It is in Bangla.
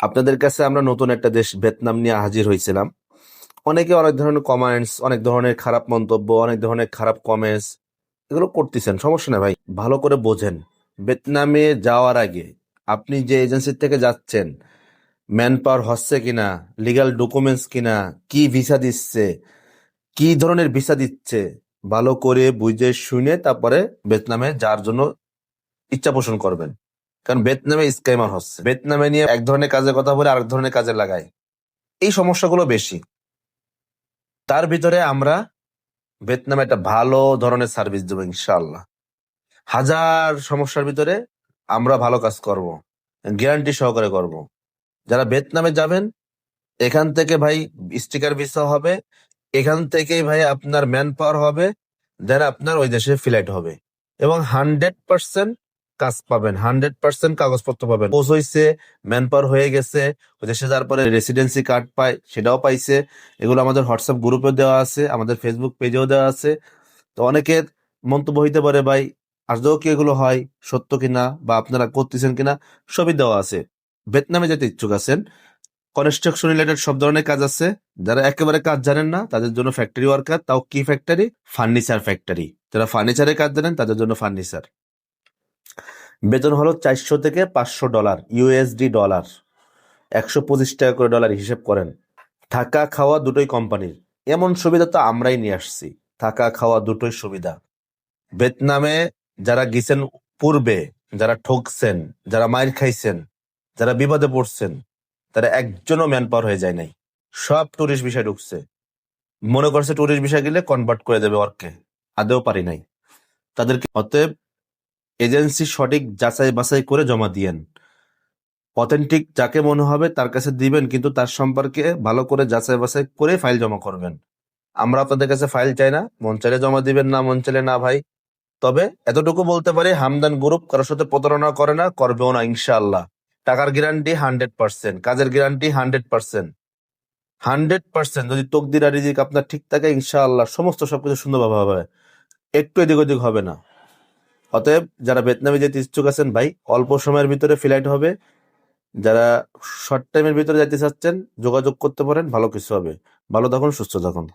আপনাদের কাছে আমরা নতুন একটা দেশ ভিয়েতনাম নিয়ে হাজির হয়েছিলাম। অনেকে অনেক ধরনের কমেন্টস অনেক ধরনের খারাপ মন্তব্য, অনেক ধরনের খারাপ কমেন্টস এগুলো করতেছেন। সমস্যা নেই ভাই, ভালো করে বোঝেন। ভিয়েতনামে যাওয়ার আগে আপনি যে এজেন্সির থেকে যাচ্ছেন ম্যান পাওয়ার হচ্ছে কিনা লিগাল ডকুমেন্টস কিনা, কি ভিসা দিচ্ছে, কি ধরনের ভিসা দিচ্ছে, ভালো করে বুঝে শুনে তারপরে ভিয়েতনামে যাওয়ার জন্য ইচ্ছা পোষণ করবেন। কারণ ভিয়েতনামে স্ক্যামার হচ্ছে। ভিয়েতনামে নিয়ে এক ধরনের কাজের কথা বলে আরেক ধরনের কাজে লাগায়। এই সমস্যাগুলো বেশি। তার ভিতরে আমরা ভিয়েতনামে একটা ভালো ধরনের সার্ভিস দেবো ইনশাল্লাহ হাজার সমস্যার ভিতরে আমরা ভালো কাজ করব, গ্যারান্টি সহকারে করব। যারা ভিয়েতনামে যাবেন, এখান থেকে ভাই স্টিকার ভিসা হবে, এখান থেকেই ভাই আপনার ম্যান পাওয়ার হবে, দেন আপনার ওই দেশে ফ্লাইট হবে। এবং হান্ড্রেড পার্সেন্ট কাজ পাবেন, হান্ড্রেড পার্সেন্ট কাগজপত্র পাবেন। পোস্ট হয়েছে ম্যান পাওয়ার হয়ে গেছে, দেশে যাওয়ার পরে রেসিডেন্সি কার্ড পায়, সেটাও পাইছে। এগুলো আমাদের হোয়াটসঅ্যাপ গ্রুপে দেওয়া আছে, আমাদের ফেসবুক পেজেও দেওয়া আছে। তো অনেকের মন্তব্য হইতে পারে, ভাই আজও কি এগুলো হয়? সত্য কিনা? বা আপনারা করতেছেন কিনা? সবই দেওয়া আছে। ভিয়েতনামে যেতে ইচ্ছুক আছেন কনস্ট্রাকশন রিলেটেড সব ধরনের কাজ আছে। যারা একেবারে কাজ জানেন না, তাদের জন্য ফ্যাক্টরি ওয়ার্কার তাও কি ফ্যাক্টরি ফার্নিচার ফ্যাক্টরি যারা ফার্নিচারের কাজ জানেন, তাদের জন্য ফার্নিচার বেতন হলো চারশো থেকে পাঁচশো ডলার ইউএসডি ডলার। একশো পঁচিশ টাকা করে ডলার হিসেব করেন। থাকা খাওয়া দুটোই কোম্পানির। এমন সুবিধা তো আমরাই নিয়ে আসছি। থাকা খাওয়া দুটোই সুবিধা। ভিয়েতনামে যারা গেছেন পূর্বে, যারা ঠকছেন, যারা মাইর খাইছেন, যারা বিপদে পড়ছেন, তারা একজনও ম্যান পাওয়ার হয়ে যায় নাই। সব টুরিস্ট বিষয় ঢুকছে। মনে করছে টুরিস্ট বিষয় গেলে কনভার্ট করে দেবে ওয়ার্ককে আদেও পারি নাই। তাদেরকে অতএব এজেন্সি সঠিক যাচাই বাছাই করে জমা দিয়েন। অথেন্টিক যাকে মনে হবে তার কাছে দিবেন, কিন্তু তার সম্পর্কে ভালো করে যাচাই বাছাই করে ফাইল জমা করবেন। আমরা আপনাদের কাছে ফাইল চাই না, মন চাইলে জমা দিবেন, না মন চাইলে না ভাই। তবে এতটুকু বলতে পারি, হামদান গ্রুপ কারোর সাথে প্রতারণা করে না, করবেও না ইনশাআল্লাহ। টাকার গ্যারান্টি হান্ড্রেড পার্সেন্ট কাজের guarantee hundred percent hundred percent যদি তকদির রিজিক আপনার ঠিক থাকে, ইনশাআল্লাহ সমস্ত সবকিছু সুন্দরভাবে হবে। একটু এদিক ওদিক হবে না। অতএব যারা ভিয়েতনামে যেতে ইচ্ছুক আছেন ভাই, অল্প সময়ের ভিতরে ফ্লাইট হবে। যারা শর্ট টাইমের ভিতরে যেতে চাচ্ছেন, যোগাযোগ করতে পারেন, ভালো কিছু হবে। ভালো থাকুন, সুস্থ থাকুন।